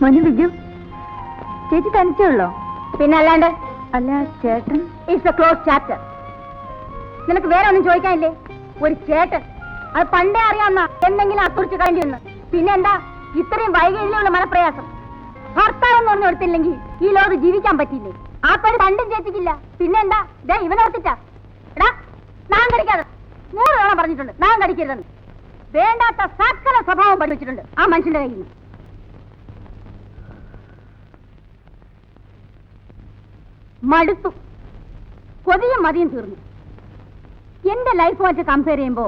മോനെ ബിജു ചേച്ചി തനിച്ചേ ഉള്ളോ? പിന്നെ അല്ലാണ്ട്? അല്ല ചേട്ടൻ. ഇറ്റ്സ് എ ക്ലോസ് ചാപ്റ്റർ നിനക്ക് വേറെ ഒന്നും ചോദിക്കാനില്ലേ? ഒരു ചേട്ടൻ. അത് പണ്ടേ അറിയാവുന്ന എന്തെങ്കിലും അക്കുറിച്ച് കഴിഞ്ഞു പിന്നെ എന്താ? ഇത്രയും വൈകല്യമുള്ള മനപ്രയാസം. ഭർത്താവ് എന്ന് പറഞ്ഞു കൊടുത്തില്ലെങ്കിൽ ഈ ലോകത്ത് ജീവിക്കാൻ പറ്റില്ലേ ആ പേര് പണ്ടും ചേച്ചിക്കില്ല. പിന്നെ എന്താ? ദേ ഇവനോർത്തിട്ടാ എടാ നാം കടിക്കാതെ. നൂറ് തവണ പറഞ്ഞിട്ടുണ്ട് നാം കടിക്കരുതെന്ന്. വേണ്ടാത്ത സകല സ്വഭാവം പഠിച്ചിട്ടുണ്ട് ആ മനുഷ്യന്റെ കയ്യിൽ നിന്ന്. മടുത്തു. കൊതിയും മതിയും തീർന്നു. എന്റെ ലൈഫുമായിട്ട് കമ്പയർ ചെയ്യുമ്പോ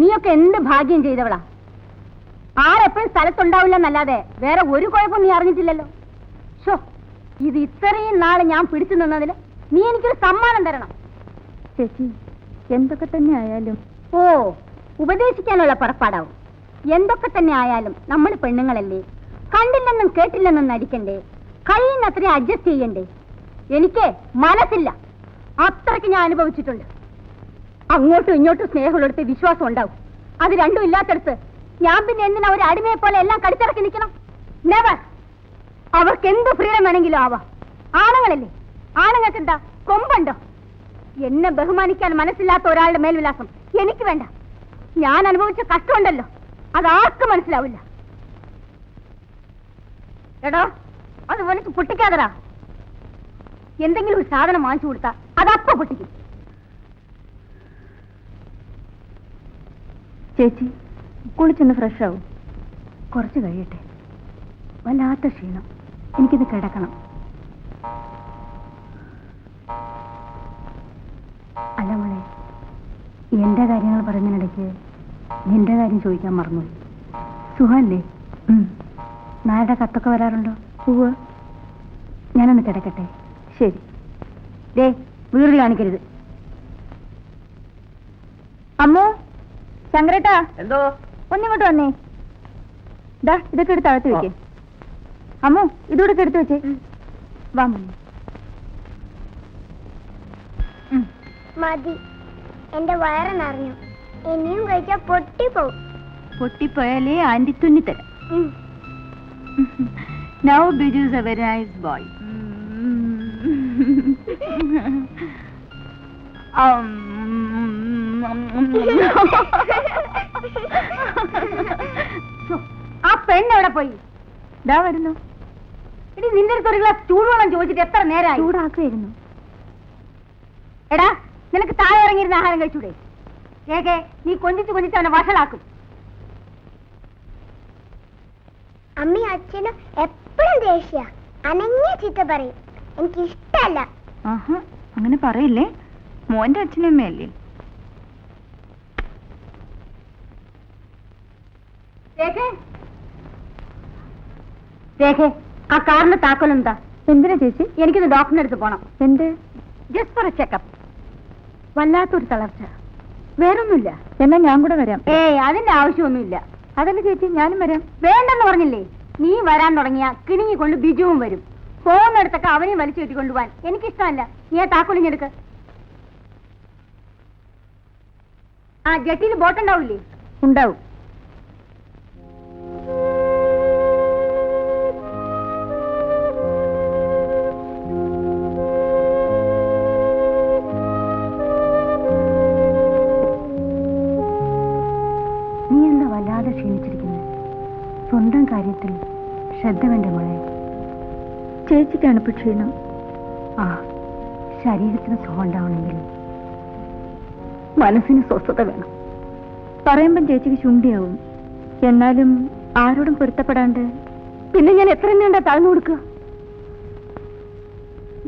നീയൊക്കെ എന്ത് ഭാഗ്യം ചെയ്തവളാ? ആരെപ്പോഴും സ്ഥലത്തുണ്ടാവില്ലെന്നല്ലാതെ വേറെ ഒരു കുഴപ്പം നീ അറിഞ്ഞിട്ടില്ലല്ലോ. ഷോ ഇത് ഇത്രയും നാളെ ഞാൻ പിടിച്ചു നിന്നതിന് നീ എനിക്കൊരു സമ്മാനം തരണം. ചേച്ചി എന്തൊക്കെ തന്നെ ആയാലും ഓ ഉപദേശിക്കാനുള്ള പുറപ്പാടാവും. എന്തൊക്കെ തന്നെ ആയാലും നമ്മൾ പെണ്ണുങ്ങളല്ലേ? കണ്ടില്ലെന്നും കേട്ടില്ലെന്നും നടിക്കണ്ടേ? കഴിയുന്നത്രയും അഡ്ജസ്റ്റ് ചെയ്യണ്ടേ? എനിക്ക് മനസ്സില്ല. അത്രയ്ക്ക് ഞാൻ അനുഭവിച്ചിട്ടുണ്ട്. അങ്ങോട്ടും ഇങ്ങോട്ടും സ്നേഹമുള്ളടുത്ത് വിശ്വാസം ഉണ്ടാവും. അത് രണ്ടും ഇല്ലാത്തടത്ത് ഞാൻ പിന്നെ എന്തിനാ ഒരു അടിമയെ പോലെ എല്ലാം കടിച്ചിറക്കി നിൽക്കണം? നെവർ അവർക്ക് എന്ത് ഫ്രീഡം വേണമെങ്കിലും ആവാം. ആണുങ്ങളല്ലേ? ആണുങ്ങൾക്ക് എന്താ കൊമ്പുണ്ടോ? എന്നെ ബഹുമാനിക്കാൻ മനസ്സില്ലാത്ത ഒരാളുടെ മേൽവിലാസം എനിക്ക് വേണ്ട. ഞാൻ അനുഭവിച്ച കഷ്ടമുണ്ടല്ലോ. അത് ആർക്കും മനസ്സിലാവില്ല. എടോ അത് പൊട്ടിക്കാതടാ. എന്തെങ്കിലും ഒരു സാധനം വാങ്ങിച്ചു കൊടുത്താ അപ്പൊ പൊട്ടിക്കും. ചേച്ചി കുളിച്ചൊന്ന് ഫ്രഷ് ആവും. കുറച്ച് കഴിയട്ടെ. വല്ലാത്ത ക്ഷീണം. എനിക്കിത് കിടക്കണം. അല്ല മോളെ എന്റെ കാര്യങ്ങൾ പറയുന്നതിനിടയ്ക്ക് നിന്റെ കാര്യം ചോദിക്കാൻ മറന്നു സുഖമല്ലേ നായുടെ കത്തൊക്കെ വരാറുണ്ടോ? പൂവ്? ഞാനൊന്ന് കിടക്കട്ടെ. ശരി. ദേ വീട് കാണിക്കരുത്. അമ്മോ ശങ്കരേട്ടാ. എന്തോ? ഒന്നിങ്ങോട്ട് വന്നേ. ദാ ഇതൊക്കെ എടുത്ത് അകത്ത് വെക്കേ. അമ്മോ ഇതൂടെ എടുത്ത് വെച്ചേ. വാ മതി. എന്റെ വയറ് നിറഞ്ഞു ഇനിയും കഴിച്ചാ പൊട്ടിപ്പോവും. പൊട്ടിപ്പോയാലേ aunty തുന്നിത്തരാം now Biju is a very nice boy ആ പെണ് എവിടെ പോയി? ഇതാ വരുന്നു. ഇനി നിന്റെ അടുത്ത് ഒരു ഗ്ലാസ് ചൂടുവെള്ളം ചോദിച്ചിട്ട് എത്ര നേരമായി ചൂടാക്കുമായിരുന്നു എടാ നിനക്ക് താഴെ ഇറങ്ങിയിരുന്ന ആഹാരം കഴിച്ചൂടെ? കേക്കെ നീ കൊഞ്ചിച്ച് കൊഞ്ചിച്ച് അവനെ വഷളാക്കും. അമ്മയും അച്ഛനും എപ്പോഴും ദേഷ്യ. അനങ്ങിയ ചീത്ത പറയും. എനിക്ക് ഇഷ്ടല്ല ആഹാ അങ്ങനെ പറയില്ലേ? മോന്റെ അച്ഛനും അമ്മയല്ലേ രേഖേ. രേഖേ ആ കാറിന്റെ താക്കോൽ എന്താ? എന്തിനാ ചേച്ചി? എനിക്കിത് ഡോക്ടറിന്റെ അടുത്ത് പോണം. എന്ത്? ജസ്റ്റ് ഫോർ എ ചെക്കപ്പ് വല്ലാത്തൊരു തളർച്ച. വേറൊന്നുമില്ല. എന്നാ ഞാൻ കൂടെ വരാം. ഏയ് അതിന്റെ ആവശ്യമൊന്നുമില്ല. അതല്ല ചേച്ചി ഞാനും വരാം. വേണ്ടെന്ന് പറഞ്ഞില്ലേ? നീ വരാൻ തുടങ്ങിയ കിണിങ്ങിക്കൊണ്ട് ബിജുവും വരും. പോകുന്നിടത്തൊക്കെ അവനെയും വലിച്ചു കെട്ടി കൊണ്ടുപോകാൻ എനിക്കിഷ്ടമല്ല. നീ ആ താക്കോലിഞ്ഞെടുക്ക് ആ ജെട്ടിയിൽ ബോട്ടുണ്ടാവില്ലേ ഉണ്ടാവും. ശ്രദ്ധ വേണ്ട മോളെ. ചേച്ചിക്കാണ് ഇപ്പൊ ക്ഷീണം ആ ശരീരത്തിന് സുഖം ഉണ്ടാവണമെങ്കിൽ മനസ്സിന് സ്വസ്ഥത വേണം. പറയുമ്പം ചേച്ചിക്ക് ചുണ്ടിയാവും. എന്നാലും ആരോടും പൊരുത്തപ്പെടാണ്ട് പിന്നെ ഞാൻ എത്ര തന്നെയുണ്ടാ താഴ്ന്നു കൊടുക്കുക?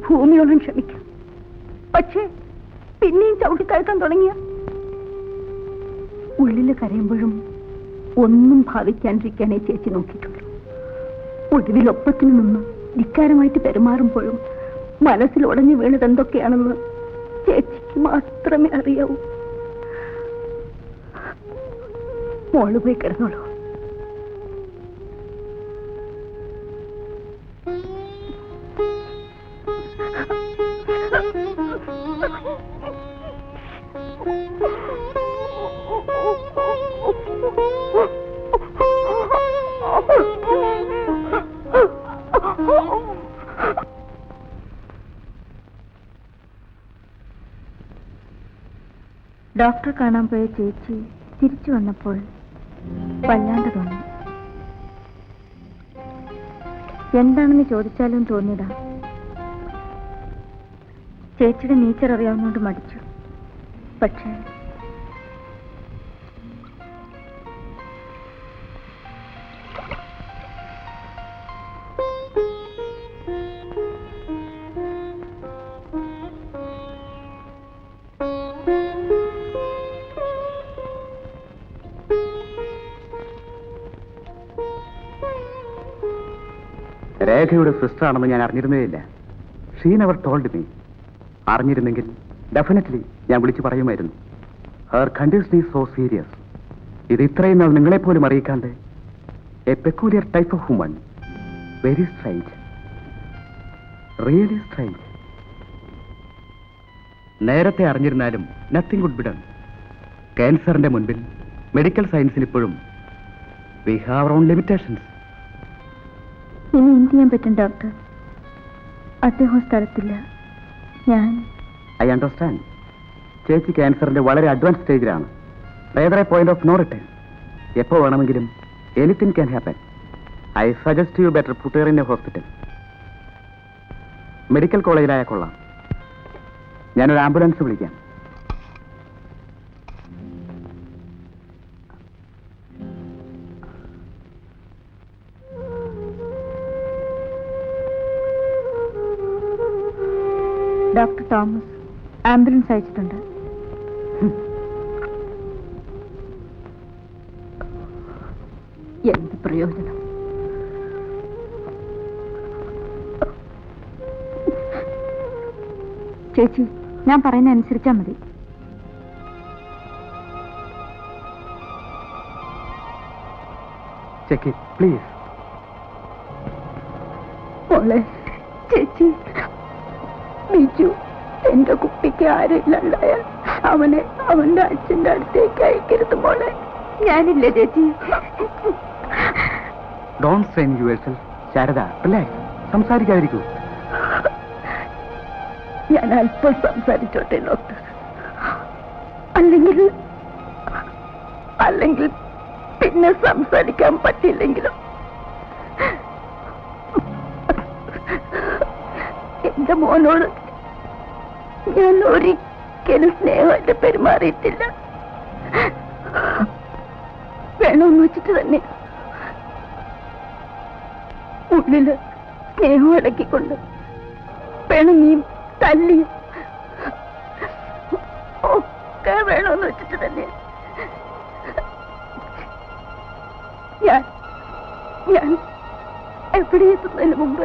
ഭൂമിയോളം ക്ഷമിക്കാം. പക്ഷേ പിന്നെയും ചവിട്ടി താഴ്ത്താൻ തുടങ്ങിയ ഉള്ളിൽ കരയുമ്പോഴും ഒന്നും ഭാവിക്കാണ്ടിരിക്കാനേ ചേച്ചി നോക്കിയിട്ടുള്ളൂ. ഒടുവിൽ ഒപ്പത്തിന് നിന്ന് ധിക്കാരമായിട്ട് പെരുമാറുമ്പോഴും മനസ്സിൽ ഉടഞ്ഞു വീണത് എന്തൊക്കെയാണെന്ന് ചേച്ചിക്ക് മാത്രമേ അറിയാവൂ മോൾ പോയി കിടന്നോളൂ. ഡോക്ടറെ കാണാൻ പോയ ചേച്ചി തിരിച്ചു വന്നപ്പോൾ വല്ലാണ്ട് തോന്നി. എന്താണെന്ന് ചോദിച്ചാലും തോന്നിയതാ. ചേച്ചിയുടെ നേച്ചർ അറിയാവുന്നതുകൊണ്ട് മടിച്ചു. പക്ഷേ രേഖയുടെ സിസ്റ്റർ ആണെന്ന് ഞാൻ അറിഞ്ഞിരുന്നേയില്ല. ഷീൻ നെവർ ടോൾഡ് മീ അറിഞ്ഞിരുന്നെങ്കിൽ ഡെഫിനറ്റ്ലി ഞാൻ വിളിച്ചു പറയുമായിരുന്നു. Her condition is so serious ഇത് ഇത്രയും നാൾ നിങ്ങളെപ്പോലും അറിയിക്കാണ്ട് a peculiar type of human very straight really straight നേരത്തെ അറിഞ്ഞിരുന്നാലും നത്തിങ് ഗുഡ് ബിഡൺ ക്യാൻസറിന്റെ മുൻപിൽ മെഡിക്കൽ സയൻസിന് ഇപ്പോഴും വി ഹാവ് ഓൺ ലിമിറ്റേഷൻസ് ഇനി എന്ത് ചെയ്യാൻ പറ്റും ഡോക്ടർ അദ്ദേഹം സ്ഥലത്തില്ല. ഞാൻ. ഐ അണ്ടർസ്റ്റാൻഡ് ചേച്ചി ക്യാൻസറിന്റെ വളരെ അഡ്വാൻസ് സ്റ്റേജിലാണ് പോയിന്റ് ഓഫ് നോ റിട്ടേൺ എപ്പോ വേണമെങ്കിലും anything can happen I suggest you better a hospital medical കോളേജിലായ കൊള്ളാം. ഞാനൊരു ആംബുലൻസ് വിളിക്കാം. തോമസ്. ആംബുലൻസ് അയച്ചിട്ടുണ്ട്. എന്ത് പ്രയോജനം? ചേച്ചി ഞാൻ പറയുന്ന അനുസരിച്ചാ മതി. ചെക്ക് പ്ലീസ് മോളെ ചേച്ചി ബിജു. എന്റെ കുട്ടിക്ക് ആരില്ലാണ്ടായാൽ അവനെ അവന്റെ അച്ഛന്റെ അടുത്തേക്ക് അയക്കരുത് മോളെ. ഞാനില്ല ചേച്ചി. ഡോൺ സെൽഫ് ശാരദ റിലാക്സ് സംസാരിക്കാതിരിക്കൂ. ഞാൻ അല്പം സംസാരിച്ചോട്ടെ ഡോക്ടർ. അല്ലെങ്കിൽ അല്ലെങ്കിൽ പിന്നെ സംസാരിക്കാൻ പറ്റില്ലെങ്കിലും. എന്റെ മോനോട് ഞാൻ ഒരിക്കലും സ്നേഹമായിട്ട് പെരുമാറിയിട്ടില്ല. വേണമെന്ന് വെച്ചിട്ട് തന്നെ ഉള്ളിൽ സ്നേഹം ഇടക്കിക്കൊണ്ട് പിണങ്ങിയും തല്ലിയും ഒക്കെ വേണമെന്ന് വെച്ചിട്ട് തന്നെ ഞാൻ ഞാൻ എവിടെ എത്തുന്നതിന് മുമ്പ്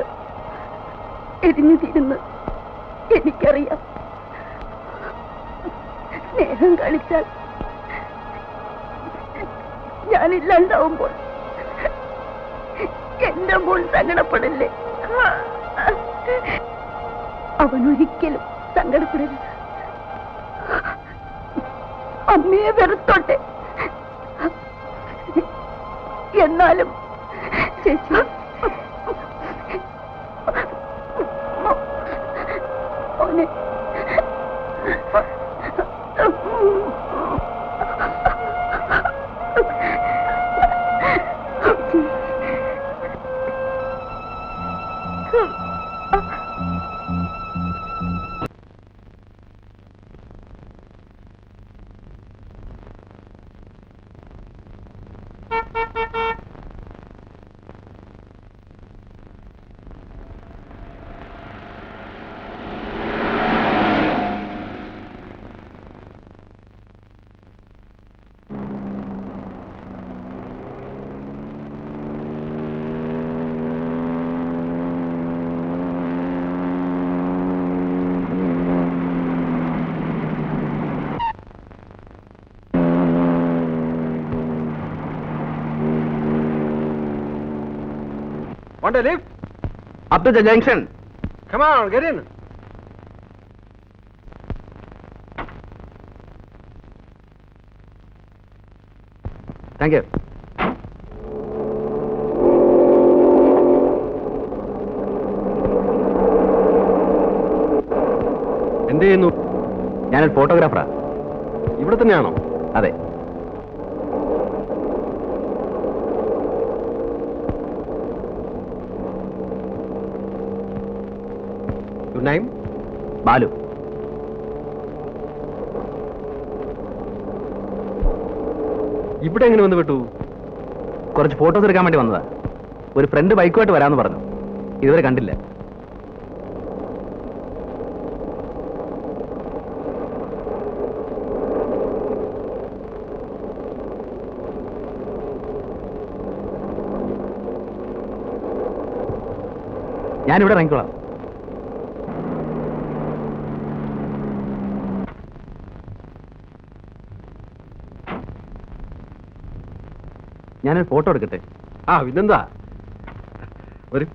എരിഞ്ഞു തീരുന്ന് എനിക്കറിയാം. സ്നേഹം കളിച്ചാൽ ഞാനില്ലാണ്ടാവുമ്പോൾ എന്റെ മോൾ സങ്കടപ്പെടില്ലേ? അവൻ ഒരിക്കലും സങ്കടപ്പെടരുത്. അമ്മയെ വെറുത്തോട്ടെ. എന്നാലും ചേച്ചി Want a lift? Up to the junction. Come on, get in. Thank you. എന്ത് ചെയ്യുന്നു ഞാനൊരു ഫോട്ടോഗ്രാഫറാ ഇവിടെ തന്നെയാണോ അതെ ഗുഡ് നൈം ബാലു. ഇവിടെ എങ്ങനെ വന്ന് വിട്ടു കുറച്ച് ഫോട്ടോസ് എടുക്കാൻ വേണ്ടി വന്നതാ. ഒരു ഫ്രണ്ട് ബൈക്കുമായിട്ട് വരാമെന്ന് പറഞ്ഞു. ഇതുവരെ കണ്ടില്ല. ഞാനിവിടെ ഇറങ്ങിക്കോളാം. ഞാനൊരു ഫോട്ടോ എടുക്കട്ടെ? ആ പിന്നെന്താ? ഒരു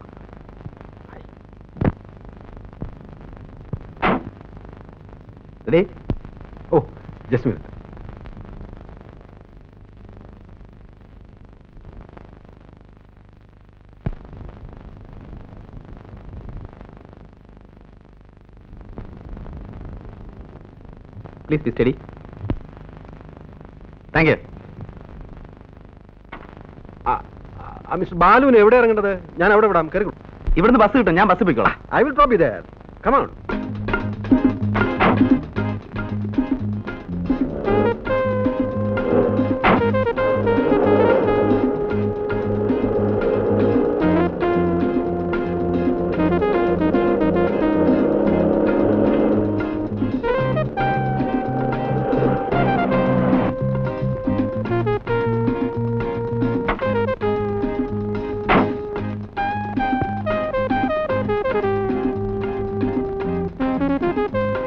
ഓ Jasmine please study thank you mister ബാലുവിന് എവിടെ ഇറങ്ങേണ്ടത്? ഞാൻ അവിടെ വിടാം. കയറി ഇവിടുന്ന് ബസ് കിട്ടും. ഞാൻ ബസ് പോയിക്കോളാം. ഐ വിൽ ഡ്രോപ്പ് ഇതേ കമോൺ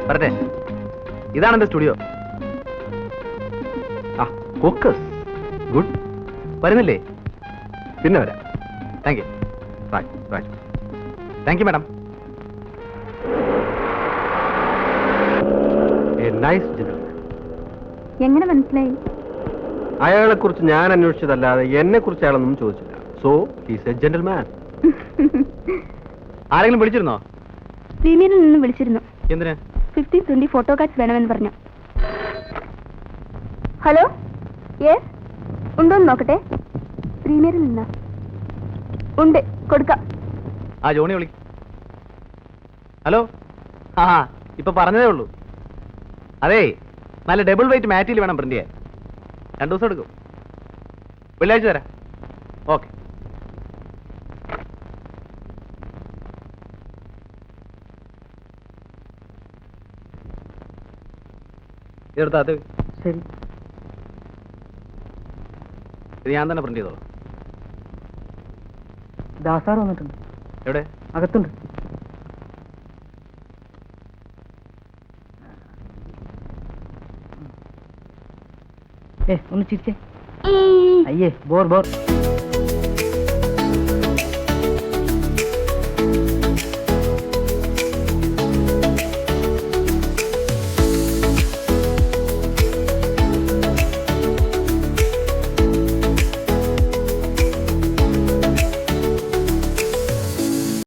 വരട്ടെ. ഇതാണ് എന്റെ സ്റ്റുഡിയോ. ആ കോക്കസ് ഗുഡ്. വരുന്നില്ലേ? പിന്നെ വരാം. Thank you right right thank you madam എങ്ങനെ മനസ്സിലായി? അയാളെ കുറിച്ച് ഞാൻ അന്വേഷിച്ചതല്ലാതെ എന്നെ കുറിച്ച് അയാളൊന്നും ചോദിച്ചില്ല. സോ ഹീസ് എ ജെന്റൽമാൻ ആരെങ്കിലും വിളിച്ചിരുന്നോ? പ്രീമിയറിൽ നിന്ന് വിളിച്ചിരുന്നു. എന്തിന്? ഫിഫ്റ്റി ട്വന്റി ഫോട്ടോ കാർഡ്സ് വേണമെന്ന് പറഞ്ഞു. ഹലോ യെസ് ഉണ്ടോന്ന് നോക്കട്ടെ? പ്രീമിയറിൽ നിന്ന്. ഉണ്ട്. കൊടുക്കാം. ആ ജോണി വിളി. ഹലോ? ആ ഇപ്പൊ പറഞ്ഞതേ ഉള്ളൂ. അതെ നല്ല ഡബിൾ വെയിറ്റ് മാറ്റിൽ വേണം പ്രിന്റ് ചെയ്യാൻ രണ്ടു ദിവസം എടുക്കും. വെള്ളിയാഴ്ച തരാം. ഓക്കെ ഇതെടുത്താ അത്. ശരി. ഇത് ഞാൻ തന്നെ പ്രിന്റ് ചെയ്തോളാം. ദാസാർ വന്നിട്ടുണ്ട്. എവിടെ? അകത്തുണ്ട്. ഏ ഒന്ന് ചിരിച്ചേ. അയ്യേ ബോർ ബോർ.